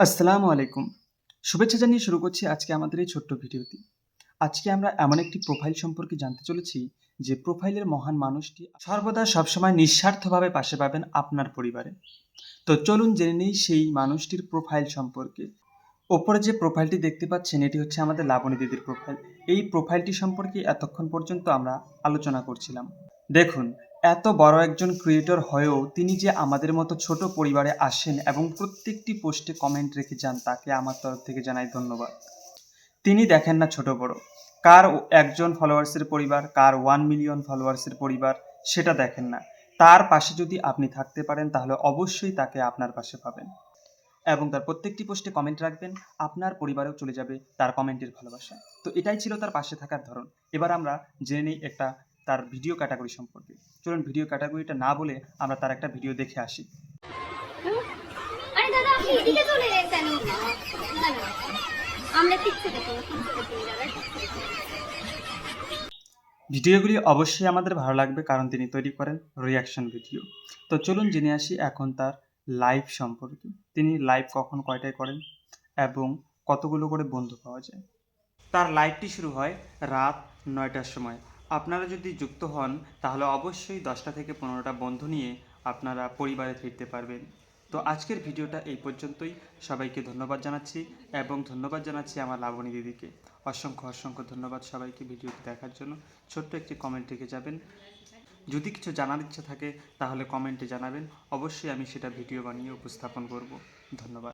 আসসালামু আলাইকুম। শুভেচ্ছা জানিয়ে শুরু করছি আজকে আমাদের এই ছোট্ট ভিডিওটি। আজকে আমরা এমন একটি প্রোফাইল সম্পর্কে জানতে চলেছি, যে প্রোফাইলের মহান মানুষটি সর্বদা সবসময় নিঃস্বার্থভাবে পাশে পাবেন আপনার পরিবারে। তো চলুন জেনে নেই সেই মানুষটির প্রোফাইল সম্পর্কে। ওপরে যে প্রোফাইলটি দেখতে পাচ্ছেন, এটি হচ্ছে আমাদের লাবণী দিদির প্রোফাইল এই প্রোফাইলটি সম্পর্কে এতক্ষণ পর্যন্ত আমরা আলোচনা করছিলাম। দেখুন এত বড় একজন ক্রিয়েটর হয়েও তিনি যে আমাদের মতো ছোট পরিবারে আসেন এবং প্রত্যেকটি পোস্টে কমেন্ট রেখে যান, তাকে আমার তরফ থেকে জানাই ধন্যবাদ। তিনি দেখেন না ছোট বড়। কার একজন ফলোয়ার্সের পরিবার, কার ওয়ান মিলিয়ন ফলোয়ার্সের পরিবার, সেটা দেখেন না। তার পাশে যদি আপনি থাকতে পারেন, তাহলে অবশ্যই তাকে আপনার পাশে পাবেন। এবং তার প্রত্যেকটি পোস্টে কমেন্ট রাখবেন, আপনার পরিবারেও চলে যাবে তার কমেন্টের ভালোবাসা। তো এটাই ছিল তার পাশে থাকার ধরন। এবার আমরা জেনে নিই একটা তার ভিডিও ক্যাটাগরি সম্পর্কে। চলুন ভিডিও ক্যাটাগরিটা না বলে আমরা তার একটা ভিডিও দেখে আসি। আরে দাদা আপনি এদিকে চলে। আমরা। ভিডিওগুলি অবশ্যই আমাদের ভালো লাগবে কারণ তিনি তৈরি করেন রিয়াকশন ভিডিও তো চলুন জেনে আসি এখন তার লাইভ সম্পর্কে। তিনি লাইভ কখন কয়টায় করেন এবং কতগুলো করে বন্ধু পাওয়া যায়? তার লাইভটি শুরু হয় রাত নয়টার সময়। আপনারা যদি যুক্ত হন, তাহলে অবশ্যই দশটা থেকে পনেরোটা বন্ধু নিয়ে আপনারা পরিবারে ফিরতে পারবেন। তো আজকের ভিডিওটা এই পর্যন্তই। সবাইকে ধন্যবাদ জানাচ্ছি এবং ধন্যবাদ জানাচ্ছি আমার লাবণী দিদিকে। অসংখ্য অসংখ্য ধন্যবাদ সবাইকে ভিডিওটি দেখার জন্য। ছোট্ট একটি কমেন্ট রেখে যাবেন। যদি কিছু জানার ইচ্ছা থাকে, তাহলে কমেন্টে জানাবেন। অবশ্যই আমি সেটা ভিডিও বানিয়ে উপস্থাপন করব। ধন্যবাদ।